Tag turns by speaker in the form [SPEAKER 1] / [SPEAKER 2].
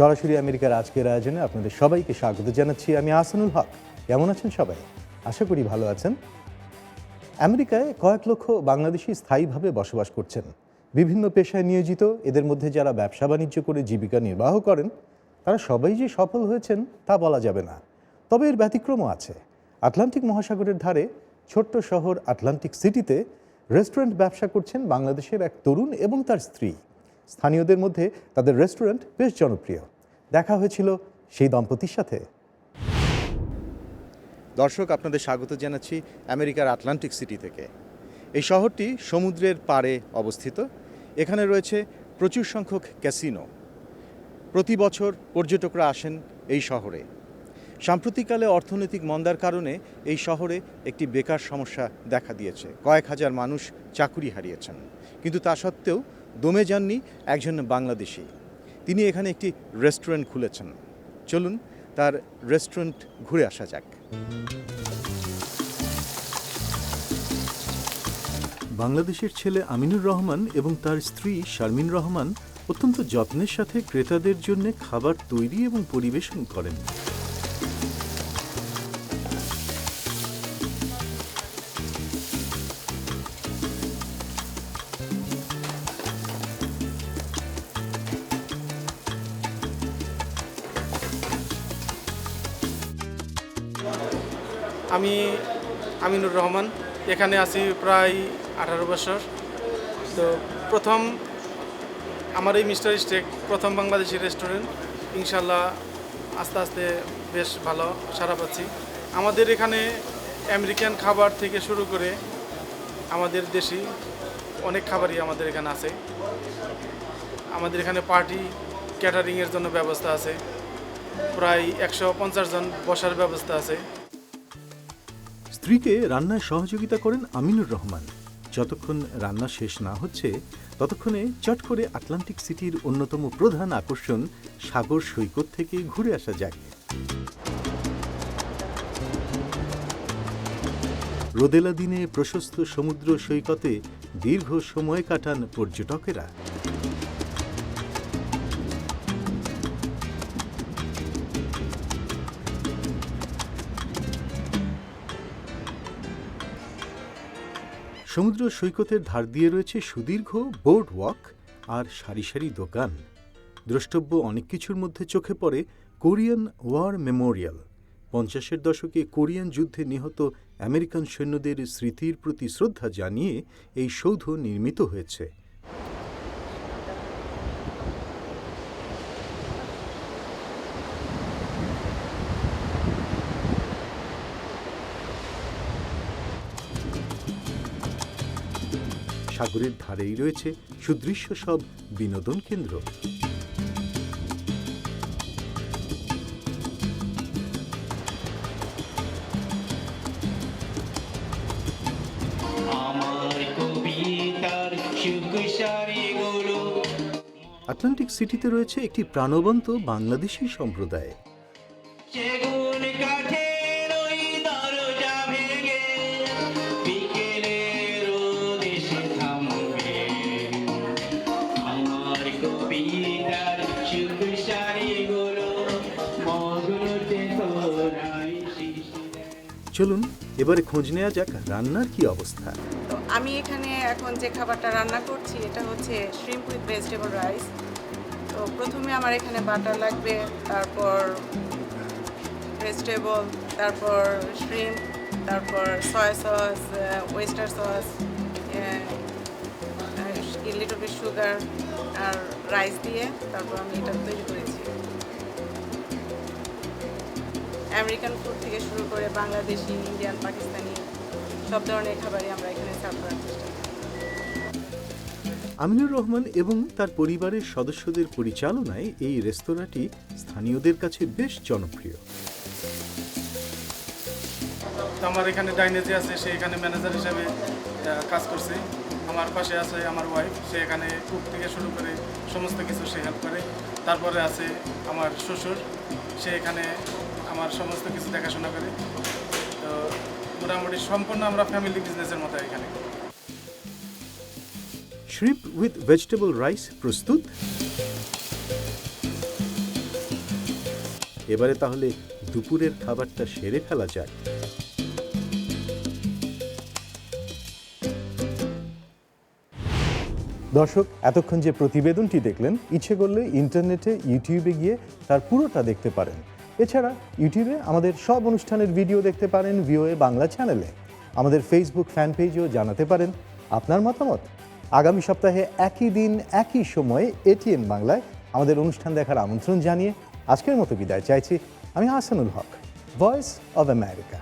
[SPEAKER 1] সরাসরি আমেরিকার আজকের আয়োজনে আপনাদের সবাইকে স্বাগত জানাচ্ছি আমি আসানুল হক। কেমন আছেন সবাই? আশা করি ভালো আছেন। আমেরিকায় কয়েক লক্ষ বাংলাদেশি স্থায়ীভাবে বসবাস করছেন। বিভিন্ন পেশায় নিয়োজিত, এদের মধ্যে যারা ব্যবসা বাণিজ্য করে জীবিকা নির্বাহ করেন, তারা সবাই যে সফল হয়েছেন তা বলা যাবে না। তবে এর ব্যতিক্রমও আছে। আটলান্টিক মহাসাগরের ধারে ছোট্ট শহর আটলান্টিক সিটিতে রেস্টুরেন্ট ব্যবসা করছেন বাংলাদেশের এক তরুণ এবং তার স্ত্রী। স্থানীয়দের মধ্যে তাদের রেস্টুরেন্ট বেশ জনপ্রিয়। দেখা হয়েছিল সেই দম্পতির সাথে। দর্শক, আপনাদের স্বাগত জানাচ্ছি আমেরিকার আটলান্টিক সিটি থেকে। এই শহরটি সমুদ্রের পাড়ে অবস্থিত। এখানে রয়েছে প্রচুর সংখ্যক ক্যাসিনো। প্রতি বছর পর্যটকরা আসেন এই শহরে। সাম্প্রতিককালে অর্থনৈতিক মন্দার কারণে এই শহরে একটি বেকার সমস্যা দেখা দিয়েছে। কয়েক হাজার মানুষ চাকুরি হারিয়েছেন। কিন্তু তা সত্ত্বেও দমে যাননি একজন বাংলাদেশি। তিনি এখানে একটি রেস্টুরেন্ট খুলেছেন। চলুন তার রেস্টুরেন্ট ঘুরে আসা যাক। বাংলাদেশের ছেলে আমিনুর রহমান এবং তার স্ত্রী শারমিন রহমান অত্যন্ত যত্নের সাথে ক্রেতাদের জন্য খাবার তৈরি এবং পরিবেশন করেন।
[SPEAKER 2] আমি আমিনুর রহমান। এখানে আছি প্রায় আঠারো বছর। তো প্রথম আমার এই মিস্টার স্টেক, প্রথম বাংলাদেশি রেস্টুরেন্ট। ইনশাল্লাহ আস্তে আস্তে বেশ ভালো সারা পাচ্ছি। আমাদের এখানে আমেরিকান খাবার থেকে শুরু করে আমাদের দেশি অনেক খাবারই আমাদের এখানে আছে। আমাদের এখানে পার্টি, ক্যাটারিংয়ের জন্য ব্যবস্থা আছে। প্রায় একশো পঞ্চাশ জন বসার ব্যবস্থা আছে।
[SPEAKER 1] স্ত্রীকে রান্নায় সহযোগিতা করেন আমিনুর রহমান। যতক্ষণ রান্না শেষ না হচ্ছে, ততক্ষণে চট করে আটলান্টিক সিটির অন্যতম প্রধান আকর্ষণ সাগর সৈকত থেকে ঘুরে আসা যাক রোদেলা দিনে প্রশস্ত সমুদ্র সৈকতে দীর্ঘ সময় কাটান পর্যটকেরা। সমুদ্র সৈকতের ধার দিয়ে রয়েছে সুদীর্ঘ বোর্ড ওয়াক আর সারি সারি দোকান। দ্রষ্টব্য অনেক কিছুর মধ্যে চোখে পড়ে কোরিয়ান ওয়ার মেমোরিয়াল। পঞ্চাশের দশকে কোরিয়ান যুদ্ধে নিহত আমেরিকান সৈন্যদের স্মৃতির প্রতি শ্রদ্ধা জানিয়ে এই সৌধ নির্মিত হয়েছে। সাগরের ধারেই রয়েছে সুদৃশ্য সব বিনোদন কেন্দ্র। আটলান্টিক সিটিতে রয়েছে একটি প্রাণবন্ত বাংলাদেশি সম্প্রদায়। চলুন এবারে খোঁজ নেওয়া যাক রান্নার কি অবস্থা।
[SPEAKER 3] তো আমি এখানে এখন যে খাবারটা রান্না করছি এটা হচ্ছে শ্রিম্প উইথ ভেজিটেবল রাইস তো প্রথমে আমার এখানে বাটার লাগবে তারপর ভেজিটেবল তারপর শ্রিম্প তারপর soya sauce oyster sauce little bit sugar আর রাইস দিয়ে তারপর আমি এটা তৈরি করেছি। আমেরিকান ফুড থেকে শুরু করে বাংলাদেশি ইন্ডিয়ান পাকিস্তানি সব ধরনের খাবারই আমরা এখানে সার্ভ করার চেষ্টা
[SPEAKER 1] আমিনুর রহমান এবং তার পরিবারের সদস্যদের পরিচালনায় এই রেস্তোরাঁটি স্থানীয়দের কাছে বেশ জনপ্রিয়।
[SPEAKER 2] আমার এখানে ডাইনে যে আছে সে এখানে ম্যানেজার হিসাবে আহ, কাজ করছে। আমার পাশে আছে আমার ওয়াইফ সে এখানে কুক থেকে শুরু করে সমস্ত কিছু সে হেল্প করে। তারপরে আছে আমার শ্বশুর। সে এখানে আমার সমস্ত কিছু দেখাশোনা করে। তো মোটামুটি সম্পূর্ণ আমরা ফ্যামিলি বিজনেসের মতো এখানে।
[SPEAKER 1] শ্রিপ উইথ ভেজিটেবল রাইস প্রস্তুত? এবারে তাহলে দুপুরের খাবারটা সেরে ফেলা যাক। দর্শক, এতক্ষণ যে প্রতিবেদনটি দেখলেন, ইচ্ছে করলে ইন্টারনেটে, ইউটিউবে গিয়ে তার পুরোটা দেখতে পারেন। এছাড়া ইউটিউবে আমাদের সব অনুষ্ঠানের ভিডিও দেখতে পারেন ভিওএ বাংলা চ্যানেলে। আমাদের ফেসবুক ফ্যান পেজেও জানাতে পারেন আপনার মতামত। আগামী সপ্তাহে একই দিন, একই সময়ে এটিএন বাংলায় আমাদের অনুষ্ঠান দেখার আমন্ত্রণ জানিয়ে আজকের মতো বিদায় চাইছি। আমি Hasanul Haque Voice of America